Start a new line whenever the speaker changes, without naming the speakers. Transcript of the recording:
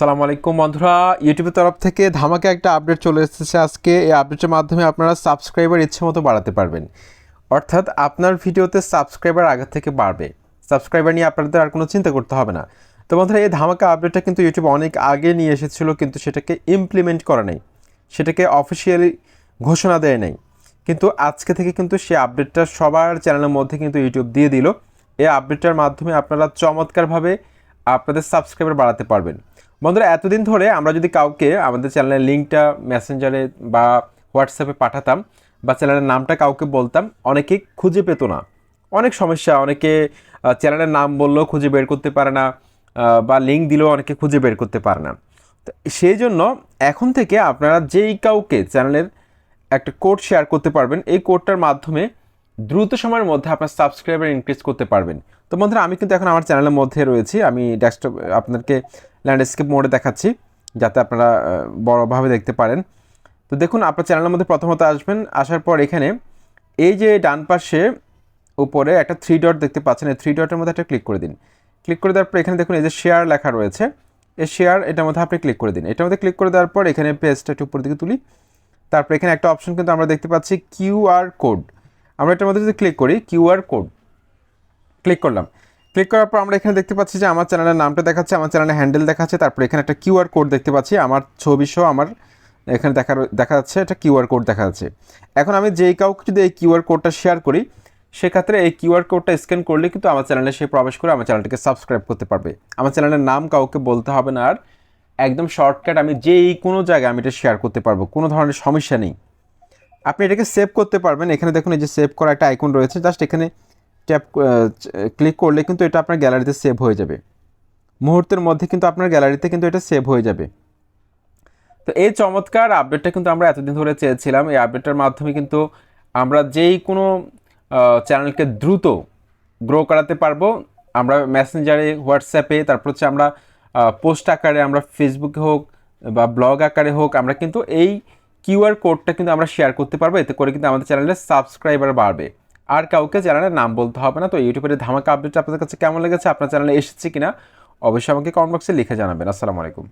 সালাম আলাইকুম বন্ধুরা। ইউটিউবের তরফ থেকে ধামাকে একটা আপডেট চলে এসেছে আজকে। এই আপডেটের মাধ্যমে আপনারা সাবস্ক্রাইবার ইচ্ছে মতো বাড়াতে পারবেন। অর্থাৎ আপনার ভিডিওতে সাবস্ক্রাইবার আগে থেকে বাড়বে। সাবস্ক্রাইবার নিয়ে আপনাদের আর কোনো চিন্তা করতে হবে না। তো বন্ধুরা, এই ধামাকা আপডেটটা কিন্তু ইউটিউব অনেক আগে নিয়ে এসেছিল, কিন্তু সেটাকে ইমপ্লিমেন্ট করা নেই। সেটাকে অফিসিয়ালি ঘোষণা দেয় নাই। কিন্তু আজকে থেকে কিন্তু সেই আপডেটটা সবার চ্যানেলের মধ্যে কিন্তু ইউটিউব দিয়ে দিল। এই আপডেটটার মাধ্যমে আপনারা চমৎকারভাবে আপনাদের সাবস্ক্রাইবার বাড়াতে পারবেন। বন্ধুরা, এতদিন ধরে আমরা যদি কাউকে আমাদের চ্যানেলের লিঙ্কটা মেসেঞ্জারে বা হোয়াটসঅ্যাপে পাঠাতাম বা চ্যানেলের নামটা কাউকে বলতাম, অনেকে খুঁজে পেত না। অনেক সমস্যা, অনেকে চ্যানেলের নাম বললেও খুঁজে বের করতে পারে না বা লিঙ্ক দিলেও অনেকে খুঁজে বের করতে পারে না। তো সেই জন্য এখন থেকে আপনারা যেই কাউকে চ্যানেলের একটা কোড শেয়ার করতে পারবেন, এই কোডটার মাধ্যমে দ্রুত সময়ের মধ্যে আপনার সাবস্ক্রাইবার ইনক্রিজ করতে পারবেন। তো বন্ধুরা, আমি কিন্তু এখন আমার চ্যানেলের মধ্যে রয়েছি, আমি ডেস্কটপ, আপনাদেরকে ল্যান্ডস্কেপ মোডে দেখাচ্ছি, যাতে আপনারা বড়ভাবে দেখতে পারেন। তো দেখুন, আপনার চ্যানেলের মধ্যে প্রথমত আসবেন, আসার পর এখানে এই যে ডান পাশে উপরে একটা থ্রি ডট দেখতে পাচ্ছেন, এই থ্রি ডটের মধ্যে একটা ক্লিক করে দিন। ক্লিক করে দেওয়ার পর এখানে দেখুন, এই যে শেয়ার লেখা রয়েছে, এই শেয়ার এটার মধ্যে আপনি ক্লিক করে দিন। এটার মধ্যে ক্লিক করে দেওয়ার পর এখানে পেজটা একটু উপর দিকে তুলি। তারপর এখানে একটা অপশন কিন্তু আমরা দেখতে পাচ্ছি কিউআর কোড আমরা এটার মধ্যে যদি ক্লিক করি কিউআর কোড ক্লিক করলাম। ক্লিক করার পর আমরা এখানে দেখতে পাচ্ছি যে আমার চ্যানেলের নামটা দেখাচ্ছে, আমার চ্যানেলের হ্যান্ডেল দেখাচ্ছে, তারপর এখানে একটা কিউআর কোড দেখতে পাচ্ছি, আমার ছবি সহ আমার এখানে দেখা দেখা যাচ্ছে, একটা কিউআর কোড দেখা যাচ্ছে। এখন আমি যেই কাউকে যদি এই কিউআর কোডটা শেয়ার করি, সেক্ষেত্রে এই কিউআর কোডটা স্ক্যান করলে কিন্তু আমার চ্যানেলে সে প্রবেশ করে আমার চ্যানেলটিকে সাবস্ক্রাইব করতে পারবে। আমার চ্যানেলের নাম কাউকে বলতে হবে না, আর একদম শর্টকাট আমি যেই কোনো জায়গায় আমি এটা শেয়ার করতে পারব, কোনো ধরনের সমস্যা নেই। আপনি এটাকে সেভ করতে পারবেন, এখানে দেখুন এই যে সেভ করা একটা আইকন রয়েছে জাস্ট এখানে ট্যাপ ক্লিক করলে কিন্তু এটা আপনার গ্যালারিতে সেভ হয়ে যাবে। মুহূর্তের মধ্যে কিন্তু আপনার গ্যালারিতে কিন্তু এটা সেভ হয়ে যাবে। তো এই চমৎকার আপডেটটা কিন্তু আমরা এতদিন ধরে চেয়েছিলাম। এই আপডেটটার মাধ্যমে কিন্তু আমরা যেই কোনো চ্যানেলকে দ্রুত গ্রো করাতে পারব, আমরা মেসেঞ্জারে হোয়াটসঅ্যাপে তারপর হচ্ছে আমরা পোস্ট আকারে, আমরা ফেসবুকে হোক বা ব্লগ আকারে হোক, আমরা কিন্তু এই কিউআর কোডটা কিন্তু আমরা শেয়ার করতে পারব। এতে করে কিন্তু আমাদের চ্যানেলের সাবস্ক্রাইবার বাড়বে। আর কাউকে চ্যানেলের নাম বলতে হবে না। তো ইউটিউবের ধামাকা আপডেট আপনাদের কাছে কেমন লেগেছে, আপনার চ্যানেলে এসেছে কিনা, অবশ্যই আমাকে কমেন্ট বক্সে লিখে জানাবেন। আসসালামু আলাইকুম।